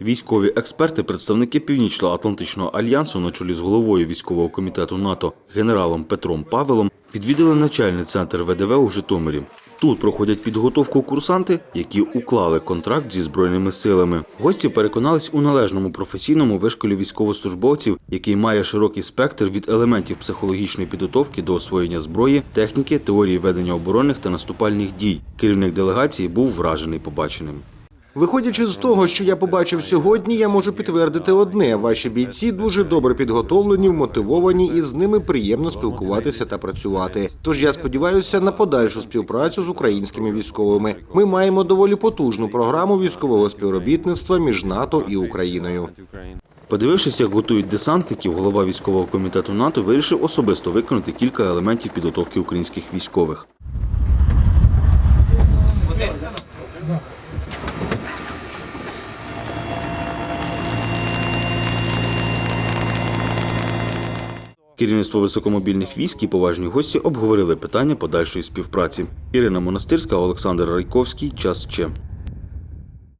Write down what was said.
Військові експерти, представники Північно-Атлантичного альянсу на чолі з головою військового комітету НАТО генералом Петром Павелом відвідали начальний центр ВДВ у Житомирі. Тут проходять підготовку курсанти, які уклали контракт зі збройними силами. Гості переконались у належному професійному вишколі військовослужбовців, який має широкий спектр від елементів психологічної підготовки до освоєння зброї, техніки, теорії ведення оборонних та наступальних дій. Керівник делегації був вражений побаченим. Виходячи з того, що я побачив сьогодні, я можу підтвердити одне: ваші бійці дуже добре підготовлені, вмотивовані, і з ними приємно спілкуватися та працювати. Тож я сподіваюся на подальшу співпрацю з українськими військовими. Ми маємо доволі потужну програму військового співробітництва між НАТО і Україною. Подивившись, як готують десантників, голова військового комітету НАТО вирішив особисто виконати кілька елементів підготовки українських військових. Керівництво високомобільних військ і поважні гості обговорили питання подальшої співпраці. Ірина Монастирська, Олександр Райковський. Час ще.